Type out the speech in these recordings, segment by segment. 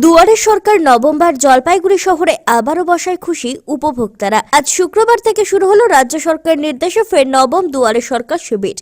দুয়ারে সরকার নবমবার জলপাইগুড়ি শহরে আবারও বসায় খুশি উপভোক্তারা। আজ শুক্রবার থেকে শুরু হলো রাজ্য সরকার নির্দেশে ফের নবম দুয়ারে সরকার শিবির।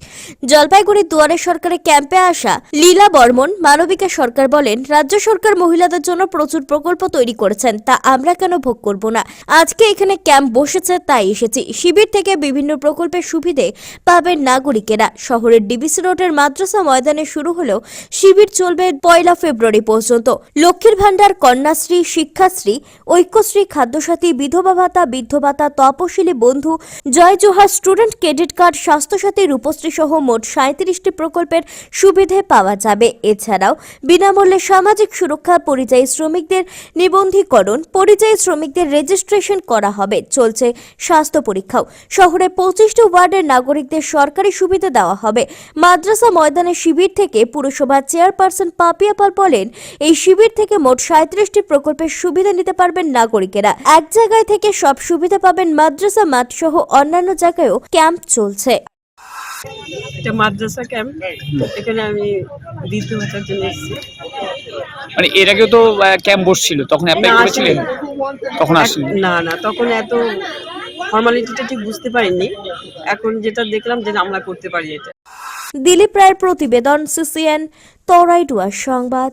জলপাইগুড়ি দুয়ারে সরকারের ক্যাম্পে আসা লীলা বর্মন মানবিকা সরকার বলেন, রাজ্য সরকার মহিলাদের জন্য প্রচুর প্রকল্প তৈরি করেছেন, তা আমরা কেন ভোগ করব না? আজকে এখানে ক্যাম্প বসেছে, তাই এসেছি। শিবির থেকে বিভিন্ন প্রকল্পের সুবিধে পাবেন নাগরিকেরা। শহরের ডিবিসি রোডের মাদ্রাসা ময়দানে শুরু হলেও শিবির চলবে পয়লা ফেব্রুয়ারি পর্যন্ত। লক্ষ্মীর ভাণ্ডার কন্যাশ্রী, শিক্ষাশ্রী, ঐক্যশ্রী, খাদ্যসাথী, বিধবা ভাতা বৃদ্ধ ভাতা, তপশিলি বন্ধু Jai Johar student credit card, Swasthya Sathi Rupashree সহ মোট সাঁত্রিশটি প্রকল্পের সুবিধে পাওয়া যাবে। এছাড়াও বিনামূল্যে সামাজিক সুরক্ষা, পরিযায়ী শ্রমিকদের নিবন্ধীকরণ, পরিযায়ী শ্রমিকদের রেজিস্ট্রেশন করা হবে। চলছে স্বাস্থ্য পরীক্ষাও। শহরে পঁচিশটি ওয়ার্ডের নাগরিকদের সরকারি সুবিধা দেওয়া হবে। মাদ্রাসা ময়দানে শিবির থেকে পুরসভার চেয়ারপারসন পাপিয়া পাল বলেন, এই শিবির থেকে মোট সাঁত্রিশটি প্রকল্পের সুবিধা নিতে পারবেন নাগরিকেরা। এক জায়গায় থেকে সব সুবিধা পাবেন মাদ্রাসা মাঠ সহ অন্যান্য জায়গায়ও ক্যাম্প চলছে। এটা মাদ্রাসা ক্যাম্প। এখানে আমি দ্বিতীয় ভাতার জন্য এসেছি। মানে এর আগেও তো ক্যাম্প বসছিল। তখন অ্যাপ্লাই করেছিলেন? তখন আসেন? না না তখন এত ফর্মালিটিটা ঠিক বুঝতে পারিনি। এখন যেটা দেখলাম যে আমরা করতে পারি এটা। দিলীপ রায়ের প্রতিবেদন সিসিএন তরাইডুয়ার সংবাদ।